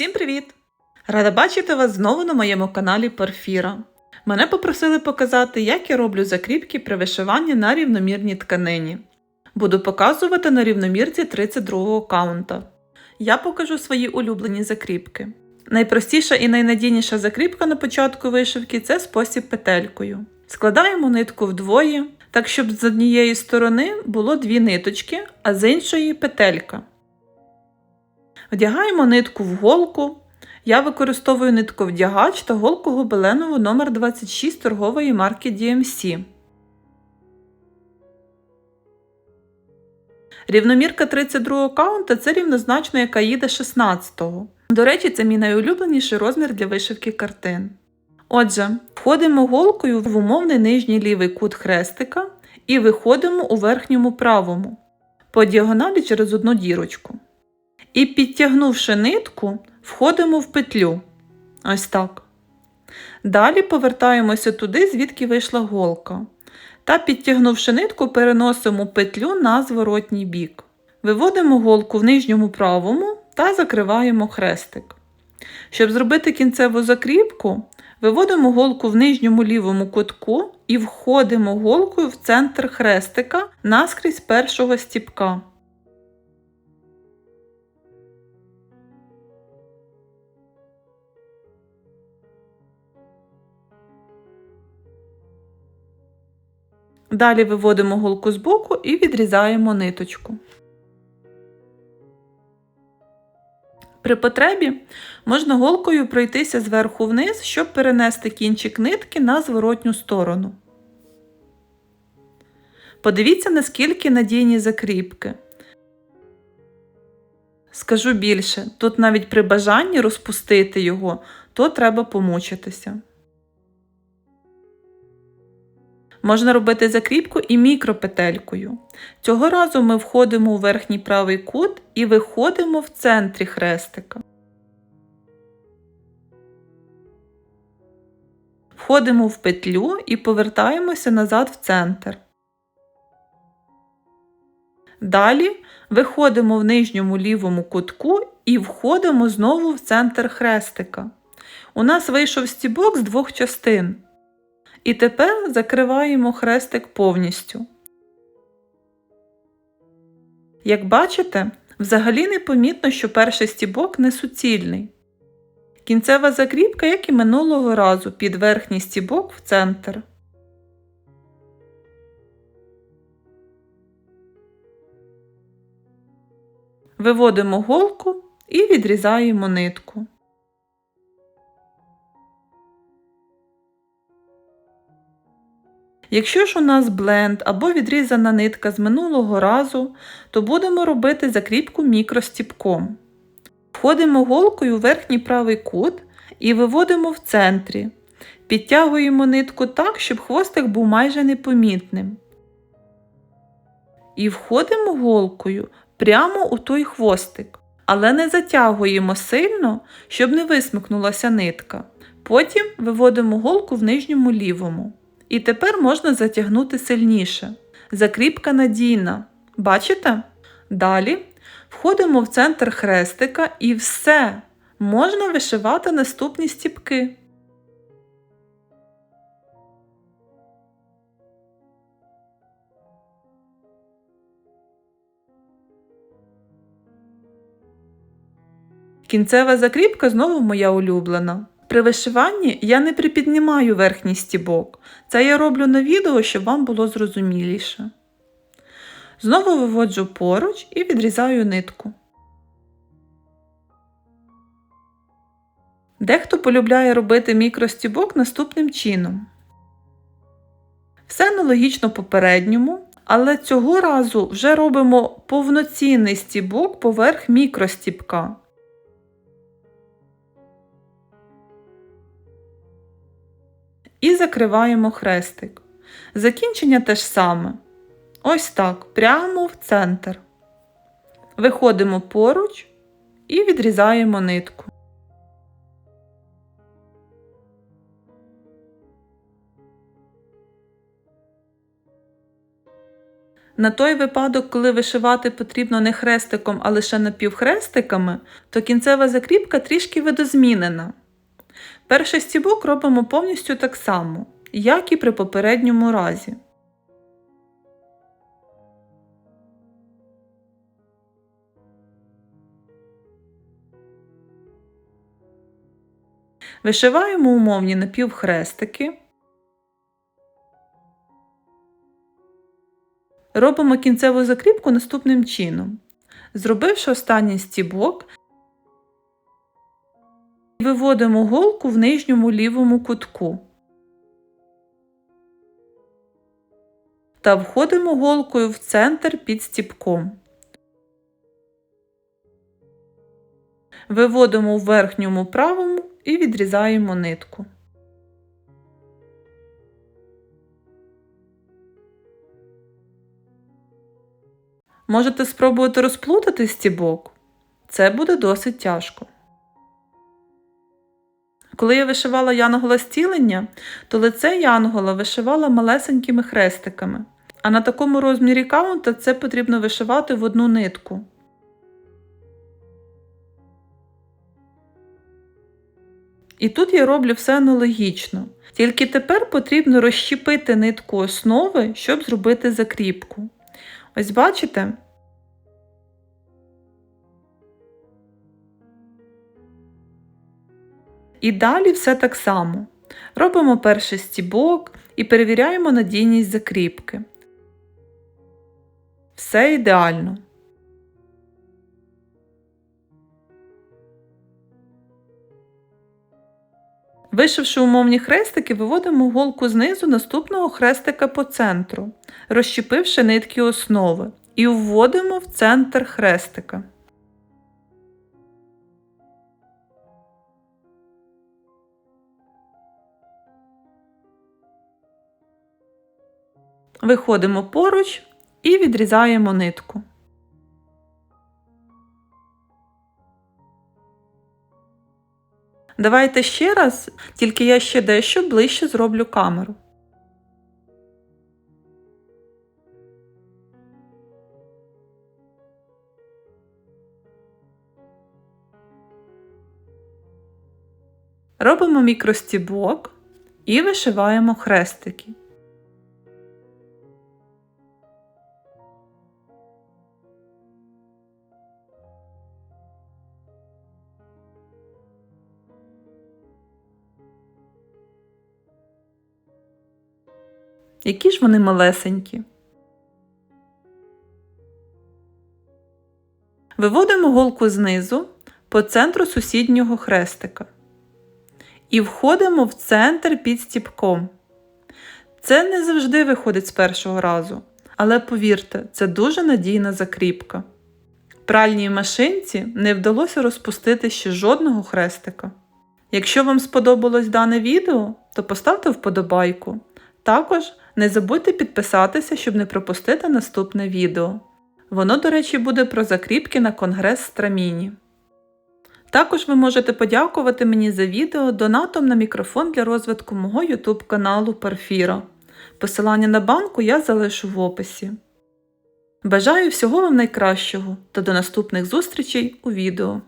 Всім привіт! Рада бачити вас знову на моєму каналі Порфіра. Мене попросили показати, як я роблю закріпки при вишиванні на рівномірній тканині. Буду показувати на рівномірці 32 каунта. Я покажу свої улюблені закріпки. Найпростіша і найнадійніша закріпка на початку вишивки це спосіб петелькою. Складаємо нитку вдвоє, так щоб з однієї сторони було дві ниточки, а з іншої петелька. Вдягаємо нитку в голку. Я використовую нитковдягач та голку гобеленову номер 26 торгової марки DMC. Рівномірка 32 каунта це рівнозначно як аїда 16. До речі, це мій найулюбленіший розмір для вишивки картин. Отже, входимо голкою в умовний нижній лівий кут хрестика і виходимо у верхньому правому по діагоналі через одну дірочку. І підтягнувши нитку, входимо в петлю. Ось так. Далі повертаємося туди, звідки вийшла голка. Та, підтягнувши нитку, переносимо петлю на зворотній бік. Виводимо голку в нижньому правому та закриваємо хрестик. Щоб зробити кінцеву закріпку, виводимо голку в нижньому лівому кутку і входимо голкою в центр хрестика наскрізь першого стіпка. Далі виводимо голку з боку і відрізаємо ниточку. При потребі можна голкою пройтися зверху вниз, щоб перенести кінчик нитки на зворотню сторону. Подивіться, наскільки надійні закріпки. Скажу більше, тут навіть при бажанні розпустити його, то треба помучитися. Можна робити закріпку і мікропетелькою. Цього разу ми входимо у верхній правий кут і виходимо в центрі хрестика. Входимо в петлю і повертаємося назад в центр. Далі виходимо в нижньому лівому кутку і входимо знову в центр хрестика. У нас вийшов стібок з двох частин. І тепер закриваємо хрестик повністю. Як бачите, взагалі не помітно, що перший стібок не суцільний. Кінцева закріпка, як і минулого разу, під верхній стібок в центр. Виводимо голку і відрізаємо нитку. Якщо ж у нас бленд або відрізана нитка з минулого разу, то будемо робити закріпку мікростіпком. Входимо голкою в верхній правий кут і виводимо в центрі. Підтягуємо нитку так, щоб хвостик був майже непомітним. І входимо голкою прямо у той хвостик. Але не затягуємо сильно, щоб не висмикнулася нитка. Потім виводимо голку в нижньому лівому. І тепер можна затягнути сильніше. Закріпка надійна. Бачите? Далі входимо в центр хрестика і все. Можна вишивати наступні стіпки. Кінцева закріпка знову моя улюблена. При вишиванні я не припіднімаю верхній стібок. Це я роблю на відео, щоб вам було зрозуміліше. Знову виводжу поруч і відрізаю нитку. Дехто полюбляє робити мікростібок наступним чином. Все аналогічно попередньому, але цього разу вже робимо повноцінний стібок поверх мікростібка. І закриваємо хрестик. Закінчення те ж саме. Ось так, прямо в центр. Виходимо поруч і відрізаємо нитку. На той випадок, коли вишивати потрібно не хрестиком, а лише напівхрестиками, то кінцева закріпка трішки видозмінена. Перший стібок робимо повністю так само, як і при попередньому разі. Вишиваємо умовні напівхрестики. Робимо кінцеву закріпку наступним чином. Зробивши останній стібок, виводимо голку в нижньому лівому кутку та входимо голкою в центр під стібком. Виводимо в верхньому правому і відрізаємо нитку. Можете спробувати розплутати стібок. Це буде досить тяжко. Коли я вишивала янгола стілення, то лице янгола вишивала малесенькими хрестиками, а на такому розмірі каунта це потрібно вишивати в одну нитку. І тут я роблю все аналогічно. Тільки тепер потрібно розщепити нитку основи, щоб зробити закріпку. Ось бачите? І далі все так само. Робимо перший стібок і перевіряємо надійність закріпки. Все ідеально. Вишивши умовні хрестики, виводимо голку знизу наступного хрестика по центру, розщепивши нитки основи, і вводимо в центр хрестика. Виходимо поруч і відрізаємо нитку. Давайте ще раз, тільки я ще дещо ближче зроблю камеру. Робимо мікростібок і вишиваємо хрестики. Які ж вони малесенькі. Виводимо голку знизу по центру сусіднього хрестика і входимо в центр під стіпком. Це не завжди виходить з першого разу, але повірте, це дуже надійна закріпка. Пральній машинці не вдалося розпустити ще жодного хрестика. Якщо вам сподобалось дане відео, то поставте вподобайку. Також не забудьте підписатися, щоб не пропустити наступне відео. Воно, до речі, буде про закріпки на конгрес Страміні. Також ви можете подякувати мені за відео донатом на мікрофон для розвитку мого YouTube каналу Парфіра. Посилання на банку я залишу в описі. Бажаю всього вам найкращого та до наступних зустрічей у відео.